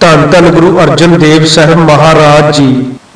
ਧੰਨ ਧੰਨ ਗੁਰੂ ਅਰਜਨ ਦੇਵ ਸਾਹਿਬ ਮਹਾਰਾਜ ਜੀ,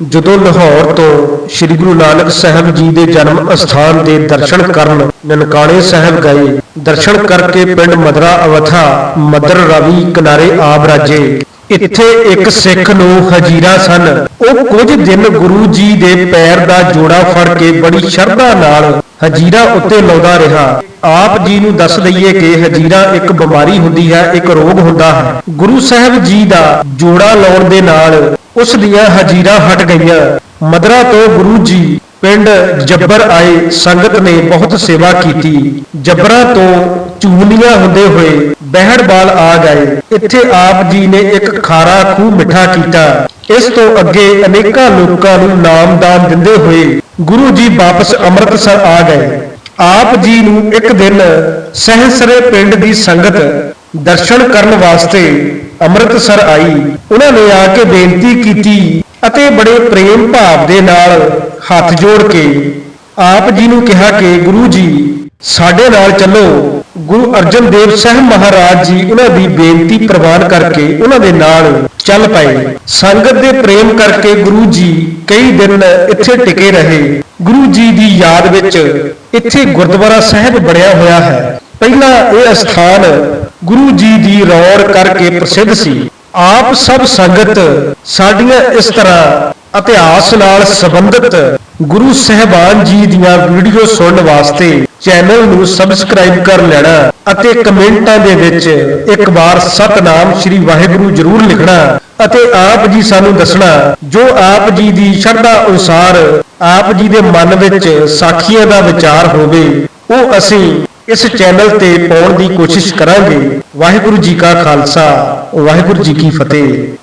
ਜਦੋਂ ਲਾਹੌਰ ਤੋਂ ਸ੍ਰੀ ਗੁਰੂ ਨਾਨਕ ਸਾਹਿਬ ਜੀ ਦੇ ਜਨਮ ਅਸਥਾਨ ਦੇ ਦਰਸ਼ਨ ਕਰਨ ਨਨਕਾਣੇ ਸਾਹਿਬ ਗਏ, ਦਰਸ਼ਨ ਕਰਕੇ ਪਿੰਡ ਮਦਰਾ ਅਵਥਾ, ਮਦਰ ਰਵੀ ਕਿਨਾਰੇ ਆਬ ਰਾਜੇ। ਇੱਥੇ ਇੱਕ ਸਿੱਖ ਨੂੰ ਹਜੀਰਾ ਸਨ। ਉਹ ਕੁਝ ਦਿਨ ਗੁਰੂ ਜੀ ਦੇ ਪੈਰ ਦਾ ਜੋੜਾ ਫੜ ਕੇ ਬੜੀ ਸ਼ਰਧਾ ਨਾਲ ਹਜੀਰਾ ਉੱਤੇ ਲਾਉਂਦਾ ਰਿਹਾ। ਆਪ ਜੀ ਨੂੰ ਦੱਸ ਲਈਏ ਕਿ ਹਜੀਰਾ ਇੱਕ ਬਿਮਾਰੀ ਹੁੰਦੀ ਹੈ, ਇੱਕ ਰੋਗ ਹੁੰਦਾ ਹੈ। ਗੁਰੂ ਸਾਹਿਬ ਜੀ ਦਾ ਜੋੜਾ ਲਾਉਣ ਦੇ ਨਾਲ ਉਸ ਦੀਆਂ ਹਜੀਰਾ ਹਟ ਗਈਆਂ। ਮਦਰਾ ਤੋਂ ਗੁਰੂ ਜੀ ਪਿੰਡ ਜੱਬਰ ਆਏ, ਸੰਗਤ ਨੇ ਬਹੁਤ ਸੇਵਾ ਕੀਤੀ। ਜੱਬਰਾਂ ਤੋਂ ਚੂਨੀਆਂ ਹੁੰਦੇ ਹੋਏ ਬਹਿੜਵਾਲ ਆ ਗਏ। ਇੱਥੇ ਆਪ ਜੀ ਨੇ ਇੱਕ ਖਾਰਾ ਖੂਹ ਮਿੱਠਾ ਕੀਤਾ। ਇਸ ਤੋਂ ਅੱਗੇ ਅਨੇਕਾਂ ਲੋਕਾਂ ਨੂੰ ਨਾਮਦਾਨ ਦਿੰਦੇ ਹੋਏ ਗੁਰੂ ਜੀ ਵਾਪਸ ਅੰਮ੍ਰਿਤਸਰ ਆ ਗਏ। ਆਪ ਜੀ ਨੂੰ ਇੱਕ ਦਿਨ ਸਹਿਸਰੇ ਪਿੰਡ ਦੀ ਸੰਗਤ ਦਰਸ਼ਨ ਕਰਨ ਵਾਸਤੇ ਅੰਮ੍ਰਿਤਸਰ ਆਈ। ਉਹਨਾਂ ਨੇ ਆ ਕੇ ਬੇਨਤੀ ਕੀਤੀ ਅਤੇ ਬੜੇ ਪ੍ਰੇਮ ਭਾਵ ਦੇ ਨਾਲ ਹੱਥ ਜੋੜ ਕੇ ਆਪ ਜੀ ਨੂੰ ਕਿਹਾ ਕਿ ਗੁਰੂ ਜੀ, ਸਾਡੇ ਨਾਲ ਚੱਲੋ। ਗੁਰੂ ਅਰਜਨ ਦੇਵ ਸਾਹਿਬ ਮਹਾਰਾਜ ਜੀ ਉਹਨਾਂ ਦੀ ਬੇਨਤੀ ਪ੍ਰਵਾਨ ਕਰਕੇ ਉਹਨਾਂ ਦੇ ਨਾਲ ਚੱਲ ਪਏ। ਸੰਗਤ ਦੇ ਪ੍ਰੇਮ ਕਰਕੇ ਗੁਰੂ ਜੀ ਕਈ ਦਿਨ ਇੱਥੇ ਟਿਕੇ ਰਹੇ। ਗੁਰੂ ਜੀ ਦੀ ਯਾਦ ਵਿੱਚ ਇੱਥੇ ਗੁਰਦੁਆਰਾ ਸਾਹਿਬ ਬਣਿਆ ਹੋਇਆ ਹੈ। ਪਹਿਲਾਂ ਇਹ ਸਥਾਨ ਗੁਰੂ ਜੀ ਦੀ ਰੌੜ ਕਰਕੇ ਪ੍ਰਸਿੱਧ ਸੀ। ਆਪ ਸਭ ਸੰਗਤ ਸਾਡੀਆਂ ਇਸ ਤਰ੍ਹਾਂ ਇਤਿਹਾਸ ਨਾਲ ਸੰਬੰਧਿਤ ਗੁਰੂ ਸਹਿਬਾਨ ਜੀ ਦੀਆਂ ਵੀਡੀਓ ਸੁਣਨ ਵਾਸਤੇ ਚੈਨਲ ਨੂੰ ਸਬਸਕ੍ਰਾਈਬ ਕਰ ਲੈਣਾ ਅਤੇ ਕਮੈਂਟਾਂ ਦੇ ਵਿੱਚ ਇੱਕ ਵਾਰ ਸਤਨਾਮ ਸ੍ਰੀ ਵਾਹਿਗੁਰੂ ਜ਼ਰੂਰ ਲਿਖਣਾ ਅਤੇ ਆਪ ਜੀ ਸਾਨੂੰ ਦੱਸਣਾ, ਜੋ ਆਪ ਜੀ ਦੀ ਸ਼ਰਧਾ ਅਨੁਸਾਰ ਆਪ ਜੀ ਦੇ ਮਨ ਵਿੱਚ ਸਾਖੀਆਂ ਦਾ ਵਿਚਾਰ ਹੋਵੇ, ਉਹ ਅਸੀਂ ਇਸ ਚੈਨਲ ਤੇ ਪਾਉਣ ਦੀ ਕੋਸ਼ਿਸ਼ ਕਰਾਂਗੇ। ਵਾਹਿਗੁਰੂ ਜੀ ਕਾ ਖਾਲਸਾ, ਵਾਹਿਗੁਰੂ ਜੀ ਕੀ ਫਤਿਹ।